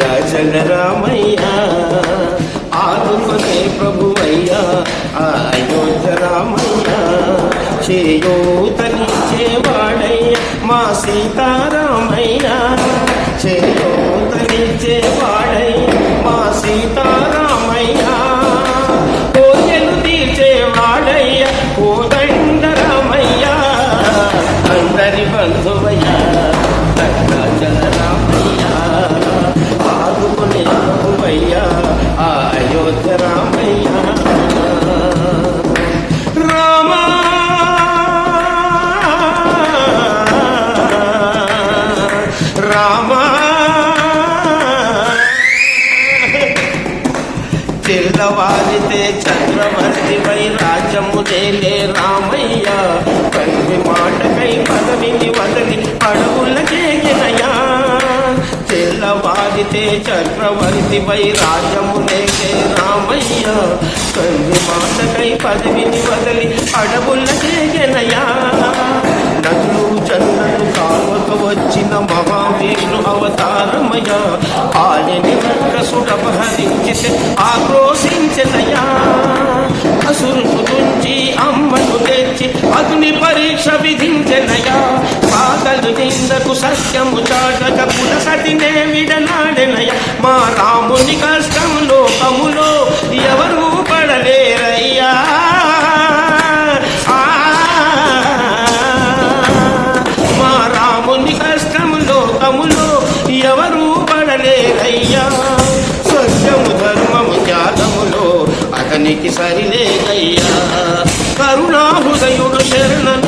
రాజన రామయ్యా ఆదుకునే ప్రభువయ్యా అయోధ్య రామయ్యా చేయోతని చేయూతనిచ్చేవాడయ్యా మా సీతారామయ్యా చేయోతని చేయూతనిచ్చేవాడయ్యా మా సీతారామయ్యా. అందరి బంధువయ్యా భద్రాచల రామయ్యా వారితే చక్రవర్తి వై రాజ్యము రామయ్య. తండ్రి మాటకై పదవిని వదలి అడవుల చేగినయా తెల్లవారితే చక్రవర్తి వై రామయ్య. తండ్రి మాటకై పదవిని వదలి అడవుల చేగినయా నదులు చంద్ర నిందకు సత్యము చాటక పులసటినే విడనాడెనయ మా రాముని కష్టం లోకములో ఎవరు పడలేరయ్యా. మా రాముని కష్టం లోకములో ఎవరు పడలేరయ్యా. సత్యము ధర్మము త్యాగములో అతనికి సరిలేదయ్యా. కరుణా హృదయుడు శరణను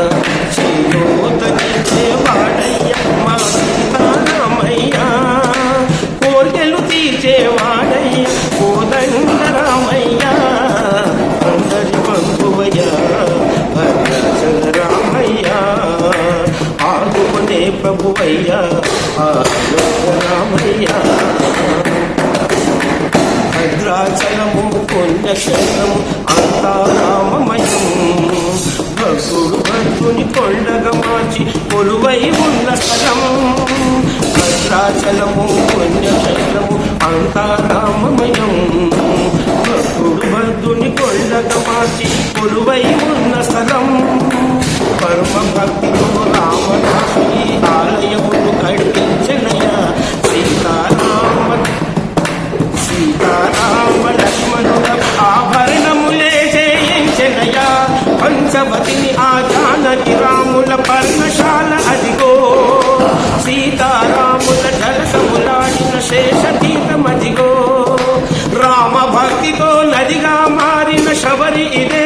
ప్రభువయ్యా ఆ భద్రాచలము పుణ్యక్షేత్రము అంతా రామమయం భక్తుడు భక్తుని కొండగా మార్చి కొలువై ఉన్న స్థలం భద్రాచలము పుణ్యక్షేత్రము అంతా రామమయం భక్తుడు భక్తుని కొండగా మార్చి కొలువై ఉన్న స్థలం పరమ భక్తితో రామదాసుని ఆలయమును కడిపించనయ సీతారామ సీతారామ లక్ష్మణుల ఆభరణములే చేయించెనయా పంచవతిని ఆ జానకి రాముల పర్ణశాల అదిగో సీతారాముల జలసములాడిన శేషతీతమదిగో రామ భక్తితో నదిగా మారిన శబరి ఇదే.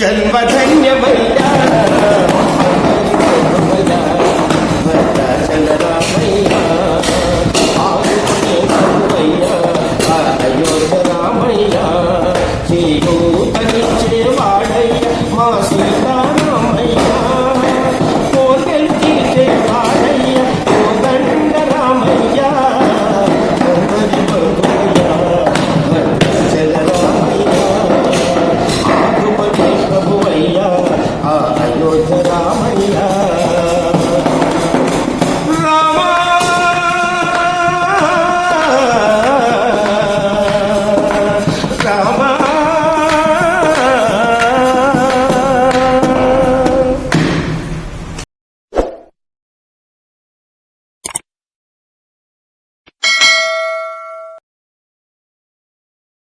ఈ ప్రభువయ్యా